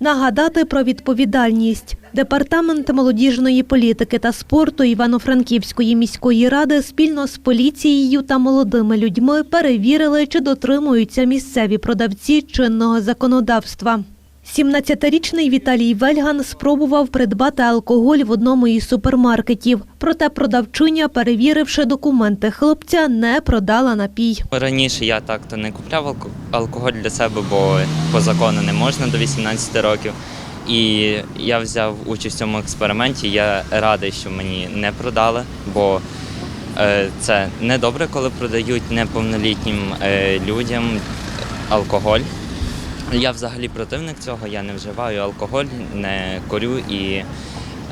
Нагадати про відповідальність. Департамент молодіжної політики та спорту Івано-Франківської міської ради спільно з поліцією та молодими людьми перевірили, чи дотримуються місцеві продавці чинного законодавства. 17-річний Віталій Вельган спробував придбати алкоголь в одному із супермаркетів. Проте продавчиня, перевіривши документи хлопця, не продала напій. Раніше я так-то не купляв алко- алкоголь для себе, бо по закону не можна до 18 років. І я взяв участь в цьому експерименті. Я радий, що мені не продали, бо е, це не добре, коли продають неповнолітнім е, людям алкоголь. Я взагалі противник цього, я не вживаю алкоголь, не курю і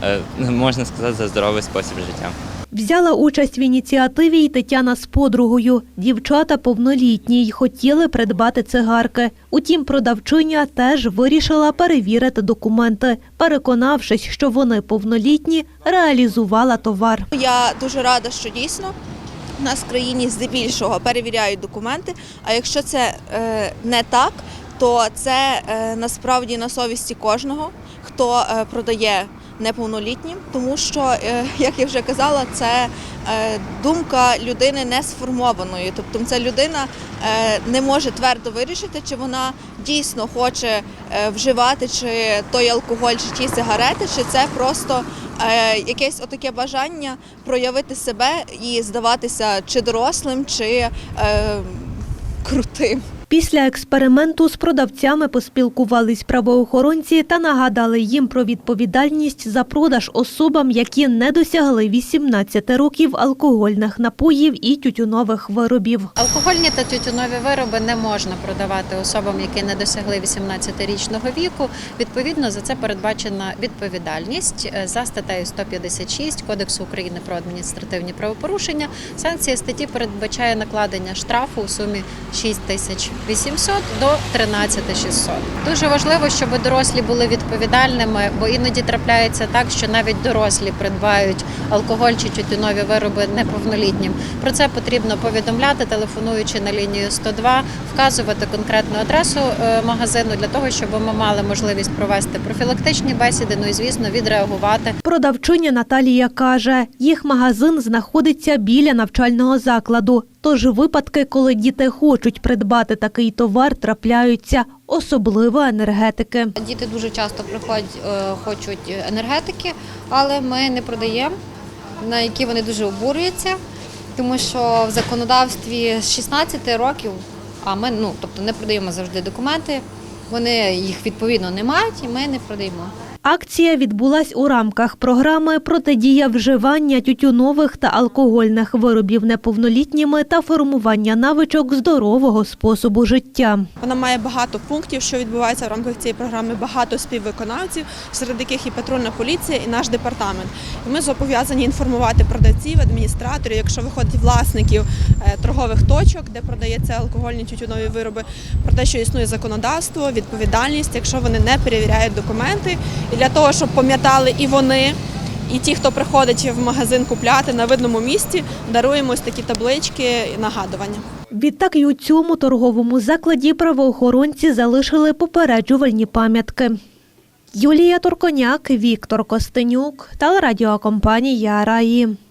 е, можна сказати за здоровий спосіб життя. Взяла участь в ініціативі й Тетяна з подругою. Дівчата повнолітні й хотіли придбати цигарки. Утім, продавчиня теж вирішила перевірити документи. Переконавшись, що вони повнолітні, реалізувала товар. Я дуже рада, що дійсно в нас в країні здебільшого перевіряють документи. А якщо це е, не так, то це е, насправді на совісті кожного, хто е, продає неповнолітнім, тому що, е, як я вже казала, це е, думка людини не сформованої. Тобто, ця людина е, не може твердо вирішити, чи вона дійсно хоче вживати чи той алкоголь, чи ті сигарети, чи це просто якесь отаке бажання проявити себе і здаватися чи дорослим, чи крутим. Після експерименту з продавцями поспілкувались правоохоронці та нагадали їм про відповідальність за продаж особам, які не досягли 18 років алкогольних напоїв і тютюнових виробів. Алкогольні та тютюнові вироби не можна продавати особам, які не досягли 18-річного віку. Відповідно, за це передбачена відповідальність е, за статтею 156 Кодексу України про адміністративні правопорушення. Санкція статті передбачає накладення штрафу у сумі 6 тисяч 800 до 13 600. Дуже важливо, щоб дорослі були відповідальними, бо іноді трапляється так, що навіть дорослі придбають алкоголь чи тютюнові вироби неповнолітнім. Про це потрібно повідомляти, телефонуючи на лінію 102, вказувати конкретну адресу е, магазину для того, щоб ми мали можливість провести профілактичні бесіди. Ну і звісно, відреагувати. Продавчиня Наталія каже, їх магазин знаходиться біля навчального закладу. Тож випадки, коли діти хочуть придбати такий товар, трапляються, особливо енергетики. Діти дуже часто приходять, е, хочуть енергетики, але ми не продаємо, на які вони дуже обурюються, тому що в законодавстві з 16 років, а ми ну, тобто не продаємо завжди документи, вони їх відповідно не мають і ми не продаємо. Акція відбулась у рамках програми Протидія вживання тютюнових та алкогольних виробів неповнолітніми та формування навичок здорового способу життя. Вона має багато пунктів, що відбувається в рамках цієї програми, багато співвиконавців, серед яких і патрульна поліція, і наш департамент. Ми зобов'язані інформувати продавців, адміністраторів, якщо виходить власників е, торгових точок, де продається алкогольні тютюнові вироби, про те, що існує законодавство, відповідальність, якщо вони не перевіряють документи. Для того, щоб пам'ятали і вони. І ті, хто приходить в магазин купляти на видному місці, даруємо такі таблички і нагадування. Відтак і у цьому торговому закладі правоохоронці залишили попереджувальні пам'ятки. Юлія Турконяк, Віктор Костенюк, телерадіокомпанія Раї.